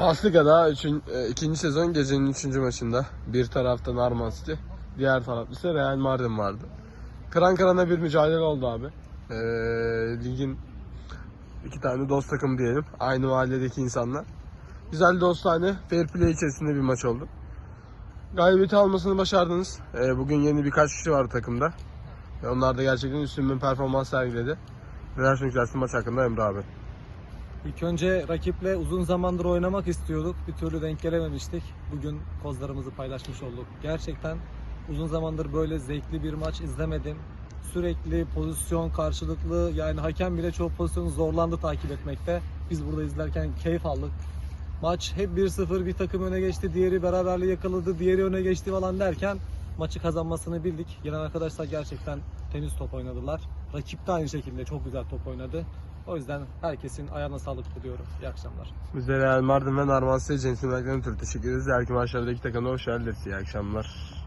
Asliga'da üçün, e, ikinci sezon gecenin üçüncü maçında. Bir tarafta Narman City, diğer tarafta ise Real Mardin vardı. Kıran kırana bir mücadele oldu abi. Ee, ligin iki tane dost takım diyelim. Aynı mahalledeki insanlar. Güzel dostane, fair play içerisinde bir maç oldu. Galibiyeti almasını başardınız. Ee, bugün yeni birkaç kişi var takımda. Onlar da gerçekten üstün bir performans sergiledi. Neler söylemek maç hakkında Emre abi? İlk önce rakiple uzun zamandır oynamak istiyorduk. Bir türlü denk gelememiştik. Bugün kozlarımızı paylaşmış olduk. Gerçekten uzun zamandır böyle zevkli bir maç izlemedim. Sürekli pozisyon karşılıklı yani hakem bile çok pozisyonu zorlandı takip etmekte. Biz burada izlerken keyif aldık. Maç hep 1-0 bir takım öne geçti, diğeri beraberliği yakaladı, diğeri öne geçti falan derken maçı kazanmasını bildik. Gelen arkadaşlar gerçekten temiz top oynadılar. Rakip de aynı şekilde çok güzel top oynadı. O yüzden herkesin ayağına sağlık diliyorum. İyi akşamlar. Biz de Real Mardin ve Narman centilmenlerine ötürü teşekkür ederiz. Diğer maçlardaki takımda hoş geldiniz. İyi akşamlar.